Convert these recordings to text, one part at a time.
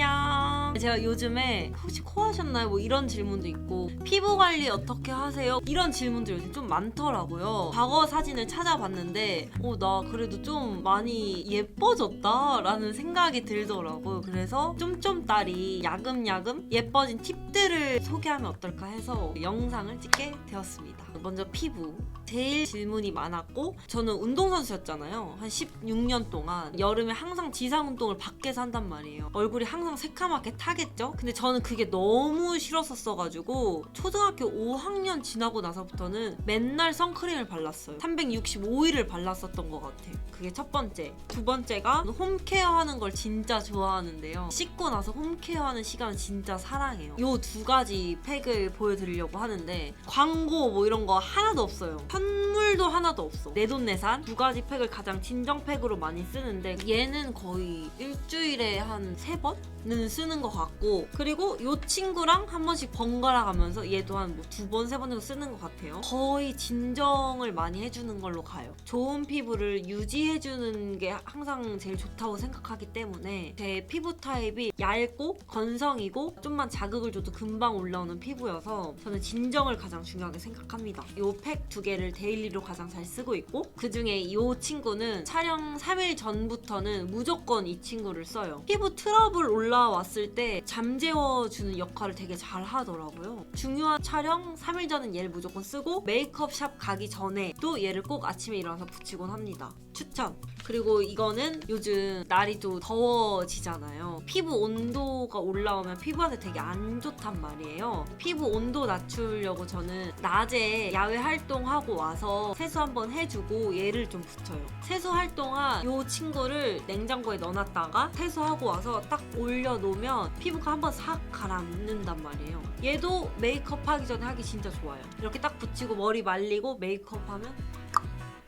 안녕. 제가 요즘에 혹시 코 하셨나요? 뭐 이런 질문도 있고 피부 관리 어떻게 하세요? 이런 질문들 요즘 좀 많더라고요. 과거 사진을 찾아봤는데 어 나 그래도 좀 많이 예뻐졌다라는 생각이 들더라고요. 그래서 쫌쫌 딸이 야금야금 예뻐진 팁들을 소개하면 어떨까 해서 영상을 찍게 되었습니다. 먼저 피부. 제일 질문이 많았고 저는 운동선수였잖아요. 한 16년 동안 여름에 항상 지상 운동을 밖에서 한단 말이에요. 얼굴이 항상 새카맣게 타겠죠? 근데 저는 그게 너무 싫었었어가지고 초등학교 5학년 지나고 나서부터는 맨날 선크림을 발랐어요. 365일을 발랐었던 것 같아요. 그게 첫 번째. 두 번째가 홈케어 하는 걸 진짜 좋아하는데요. 씻고 나서 홈케어 하는 시간 진짜 사랑해요. 요 두 가지 팩을 보여드리려고 하는데 광고 뭐 이런 거 하나도 없어요. 선물도 하나도 없어. 내돈내산 두 가지 팩을 가장 진정 팩으로 많이 쓰는데 얘는 거의 일주일에 한 세 번은 쓰는 것 같고 그리고 요 친구랑 한 번씩 번갈아 가면서 얘도 한 뭐 두 번 세 번 정도 쓰는 것 같아요. 거의 진정을 많이 해주는 걸로 가요. 좋은 피부를 유지해주는 게 항상 제일 좋다고 생각하기 때문에 제 피부 타입이 얇고 건성이고 좀만 자극을 줘도 금방 올라오는 피부여서 저는 진정을 가장 중요하게 생각합니다. 요팩두 개를 데일리로 가장 잘 쓰고 있고 그 중에 이 친구는 촬영 3일 전부터는 무조건 이 친구를 써요. 피부 트러블 올라왔을 때 잠재워주는 역할을 되게 잘 하더라고요. 중요한 촬영 3일 전은 얘를 무조건 쓰고 메이크업 샵 가기 전에 또 얘를 꼭 아침에 일어나서 붙이곤 합니다. 추천! 그리고 이거는 요즘 날이 또 더워지잖아요. 피부 온도가 올라오면 피부한테 되게 안 좋단 말이에요. 피부 온도 낮추려고 저는 낮에 야외 활동하고 와서 세수 한번 해주고 얘를 좀 붙여요. 세수 활동한 이 친구를 냉장고에 넣어놨다가 세수하고 와서 딱 올려놓으면 피부가 한번 싹 가라앉는단 말이에요. 얘도 메이크업 하기 전에 하기 진짜 좋아요. 이렇게 딱 붙이고 머리 말리고 메이크업 하면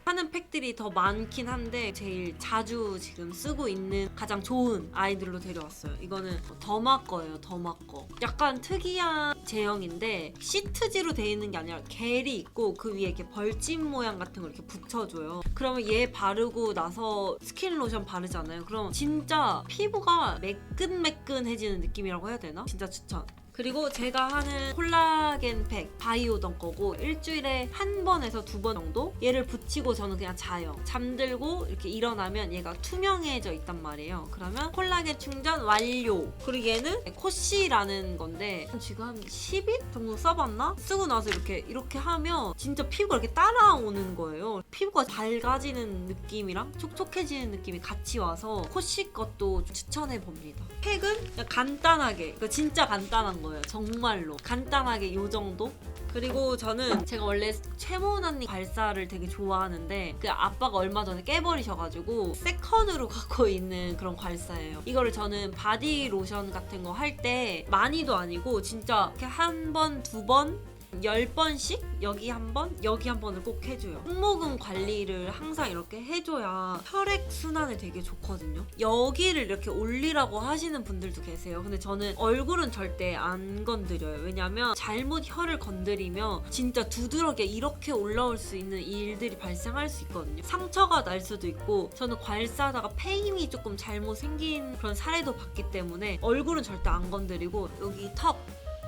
하는 팩들이 더 많긴 한데 제일 자주 지금 쓰고 있는 가장 좋은 아이들로 데려왔어요. 이거는 더마 거예요. 더마 거. 약간 특이한 제형인데 시트지로 돼 있는 게 아니라 겔이 있고 그 위에 이렇게 벌집 모양 같은 걸 이렇게 붙여줘요. 그러면 얘 바르고 나서 스킨 로션 바르잖아요. 그럼 진짜 피부가 매끈매끈해지는 느낌이라고 해야 되나? 진짜 추천. 그리고 제가 하는 콜라겐 팩 바이오던 거고 일주일에 한 번에서 두 번 정도 얘를 붙이고 저는 그냥 자요. 잠들고 이렇게 일어나면 얘가 투명해져 있단 말이에요. 그러면 콜라겐 충전 완료. 그리고 얘는 코시라는 건데 지금 한 10일 정도 써봤나? 쓰고 나서 이렇게 이렇게 하면 진짜 피부가 이렇게 따라오는 거예요. 피부가 밝아지는 느낌이랑 촉촉해지는 느낌이 같이 와서 코시 것도 좀 추천해 봅니다. 팩은 간단하게, 이거 진짜 간단한 거 예요. 정말로 간단하게 요 정도. 그리고 저는 제가 원래 최모은 언니 발사를 되게 좋아하는데 그 아빠가 얼마 전에 깨버리셔가지고 세컨으로 갖고 있는 그런 발사예요. 이거를 저는 바디 로션 같은 거 할 때 많이도 아니고 진짜 이렇게 한 번, 두 번, 열 번씩 여기 한 번, 여기 한 번을 꼭 해줘요. 콩모금 관리를 항상 이렇게 해줘야 혈액 순환에 되게 좋거든요. 여기를 이렇게 올리라고 하시는 분들도 계세요. 근데 저는 얼굴은 절대 안 건드려요. 왜냐면 잘못 혀를 건드리면 진짜 두드러게 이렇게 올라올 수 있는 일들이 발생할 수 있거든요. 상처가 날 수도 있고 저는 괄사하다가 페임이 조금 잘못 생긴 그런 사례도 봤기 때문에 얼굴은 절대 안 건드리고 여기 턱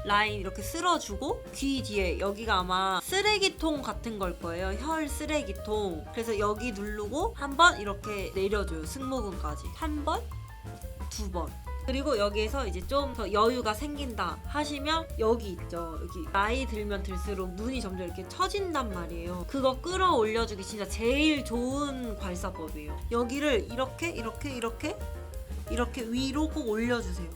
라인 이렇게 쓸어주고 귀 뒤에 여기가 아마 쓰레기통 같은 걸 거예요. 혈 쓰레기통. 그래서 여기 누르고 한 번 이렇게 내려줘요. 승모근까지. 한 번, 두 번. 그리고 여기에서 이제 좀 더 여유가 생긴다 하시면 여기 있죠. 여기 나이 들면 들수록 눈이 점점 이렇게 처진단 말이에요. 그거 끌어올려주기 진짜 제일 좋은 괄사법이에요. 여기를 이렇게 이렇게 이렇게 이렇게 위로 꼭 올려주세요.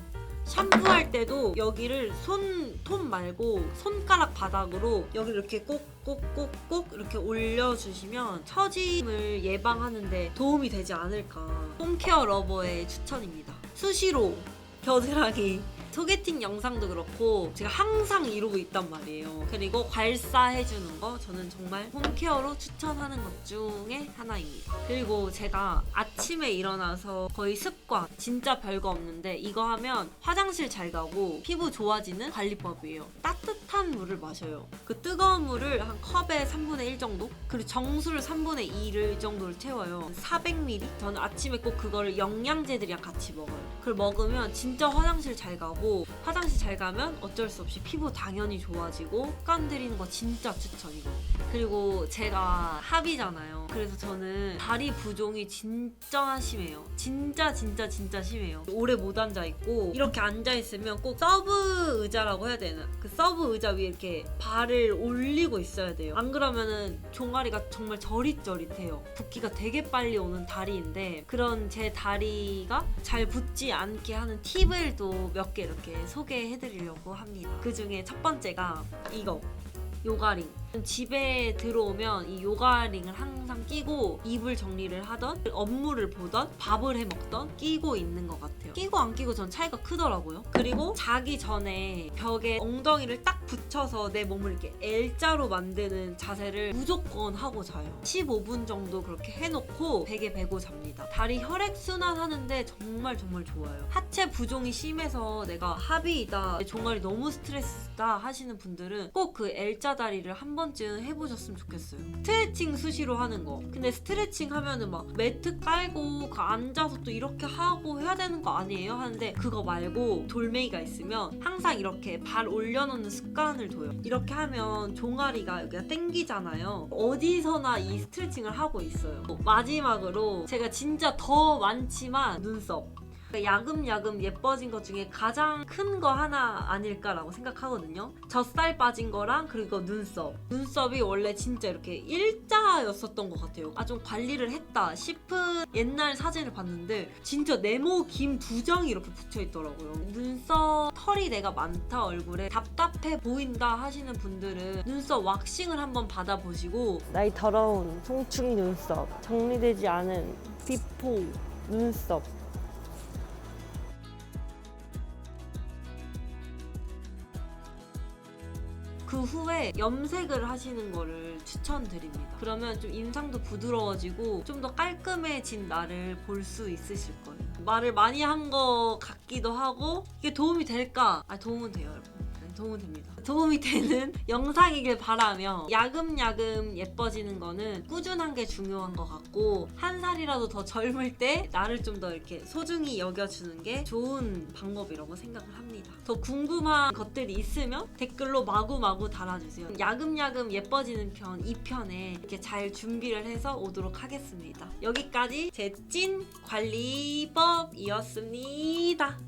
샴푸할 때도 여기를 손톱 말고 손가락 바닥으로 여기 이렇게 꼭꼭꼭꼭 이렇게 올려주시면 처짐을 예방하는데 도움이 되지 않을까. 홈케어 러버의 추천입니다. 수시로 겨드랑이 소개팅 영상도 그렇고 제가 항상 이러고 있단 말이에요. 그리고 괄사해주는 거 저는 정말 홈케어로 추천하는 것 중에 하나입니다. 그리고 제가 아침에 일어나서 거의 습관 진짜 별거 없는데 이거 하면 화장실 잘 가고 피부 좋아지는 관리법이에요. 따뜻한 물을 마셔요. 그 뜨거운 물을 한 컵에 3분의 1 정도 그리고 정수를 3분의 2를 정도를 채워요. 400ml. 저는 아침에 꼭 그거를 영양제들이랑 같이 먹어요. 그걸 먹으면 진짜 화장실 잘 가고 화장실 잘 가면 어쩔 수 없이 피부 당연히 좋아지고 습관 들이는 거 진짜 추천이고 그리고 제가 합이잖아요. 그래서 저는 다리 부종이 진짜 심해요. 진짜 진짜 진짜 심해요. 오래 못 앉아 있고 이렇게 앉아 있으면 꼭 서브 의자라고 해야 되나? 그 서브 의자 위에 이렇게 발을 올리고 있어야 돼요. 안 그러면은 종아리가 정말 저릿저릿해요. 붓기가 되게 빨리 오는 다리인데 그런 제 다리가 잘 붙지 않게 하는 팁을도 몇개 이렇게 소개해드리려고 합니다. 그 중에 첫 번째가 이거. 요가링. 집에 들어오면 이 요가링을 항상 끼고 이불 정리를 하던 업무를 보던 밥을 해 먹던 끼고 있는 것 같아요. 끼고 안 끼고 전 차이가 크더라고요. 그리고 자기 전에 벽에 엉덩이를 딱 붙여서 내 몸을 이렇게 L자로 만드는 자세를 무조건 하고 자요. 15분 정도 그렇게 해놓고 베개 베고 잡니다. 다리 혈액 순환 하는데 정말 정말 좋아요. 하체 부종이 심해서 내가 합의이다, 내 종아리 너무 스트레스다 하시는 분들은 꼭 그 L자 다리를 한 번쯤 해보셨으면 좋겠어요. 스트레칭 수시로 하는 거. 근데 스트레칭 하면은 막 매트 깔고 그 앉아서 또 이렇게 하고 해야 되는 거 아니에요? 하는데 그거 말고 돌멩이가 있으면 항상 이렇게 발 올려놓는 습관을 둬요. 이렇게 하면 종아리가 여기가 땡기잖아요. 어디서나 이 스트레칭을 하고 있어요. 마지막으로 제가 진짜 더 많지만 눈썹. 그러니까 야금야금 예뻐진 것 중에 가장 큰 거 하나 아닐까라고 생각하거든요. 젖살 빠진 거랑 그리고 눈썹. 눈썹이 원래 진짜 이렇게 일자였었던 것 같아요. 아 좀 관리를 했다 싶은 옛날 사진을 봤는데 진짜 네모 김 두 장이 이렇게 붙여 있더라고요. 눈썹 털이 내가 많다 얼굴에 답답해 보인다 하시는 분들은 눈썹 왁싱을 한번 받아보시고 나이 더러운 송충이 눈썹, 정리되지 않은 비포 눈썹. 그 후에 염색을 하시는 거를 추천드립니다. 그러면 좀 인상도 부드러워지고 좀 더 깔끔해진 나를 볼 수 있으실 거예요. 말을 많이 한 거 같기도 하고 이게 도움이 될까? 아 도움은 돼요, 여러분. 네, 도움은 됩니다. 도움이 되는 영상이길 바라며 야금야금 예뻐지는 거는 꾸준한 게 중요한 것 같고 한 살이라도 더 젊을 때 나를 좀 더 이렇게 소중히 여겨주는 게 좋은 방법이라고 생각을 합니다. 더 궁금한 것들이 있으면 댓글로 마구마구 달아주세요. 야금야금 예뻐지는 편 2편에 이렇게 잘 준비를 해서 오도록 하겠습니다. 여기까지 제 찐 관리법이었습니다.